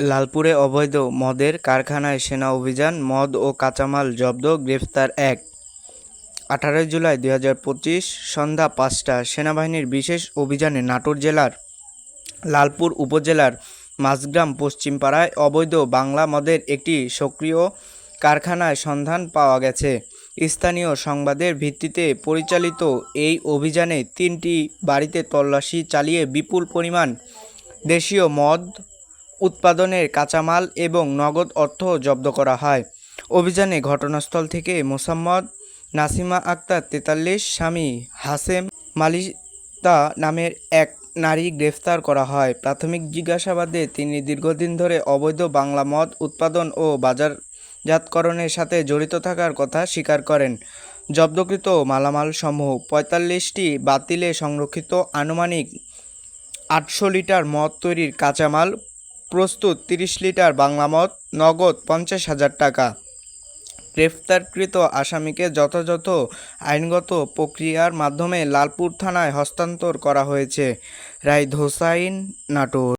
লালপুরে অবৈধ মদের কারখানায় সেনা অভিযান, মদ ও কাঁচামাল জব্দ, গ্রেফতার এক। আঠারোই জুলাই দুই হাজার পঁচিশ সন্ধ্যা পাঁচটা সেনাবাহিনীর বিশেষ অভিযানে নাটোর জেলার লালপুর উপজেলার মাঝগ্রাম পশ্চিমপাড়ায় অবৈধ বাংলা মদের একটি সক্রিয় কারখানায় সন্ধান পাওয়া গেছে। স্থানীয় সংবাদের ভিত্তিতে পরিচালিত এই অভিযানে তিনটি বাড়িতে তল্লাশি চালিয়ে বিপুল পরিমাণ দেশীয় মদ উৎপাদনের কাঁচামাল এবং নগদ অর্থ জব্দ করা হয়। অভিযানে ঘটনাস্থল থেকে মোসাম্মদ নাসিমা আক্তার তেতাল্লিশ, স্বামী হাসেম মালিতা নামের এক নারী গ্রেফতার করা হয়। প্রাথমিক জিজ্ঞাসাবাদে তিনি দীর্ঘদিন ধরে অবৈধ বাংলা মদ উৎপাদন ও বাজারজাতকরণের সাথে জড়িত থাকার কথা স্বীকার করেন। জব্দকৃত মালামাল সমূহ পঁয়তাল্লিশটি বাতিলে সংরক্ষিত আনুমানিক আটশো লিটার মদ তৈরির কাঁচামাল প্রস্তুত তিরিশ লিটার বাংলা মদ, নগদ পঞ্চাশ হাজার টাকা। গ্রেফতারকৃত আসামিকে যথাযথ আইনগত প্রক্রিয়ার মাধ্যমে লালপুর থানায় হস্তান্তর করা হয়েছে। রায় ধোসাইন নাটোর।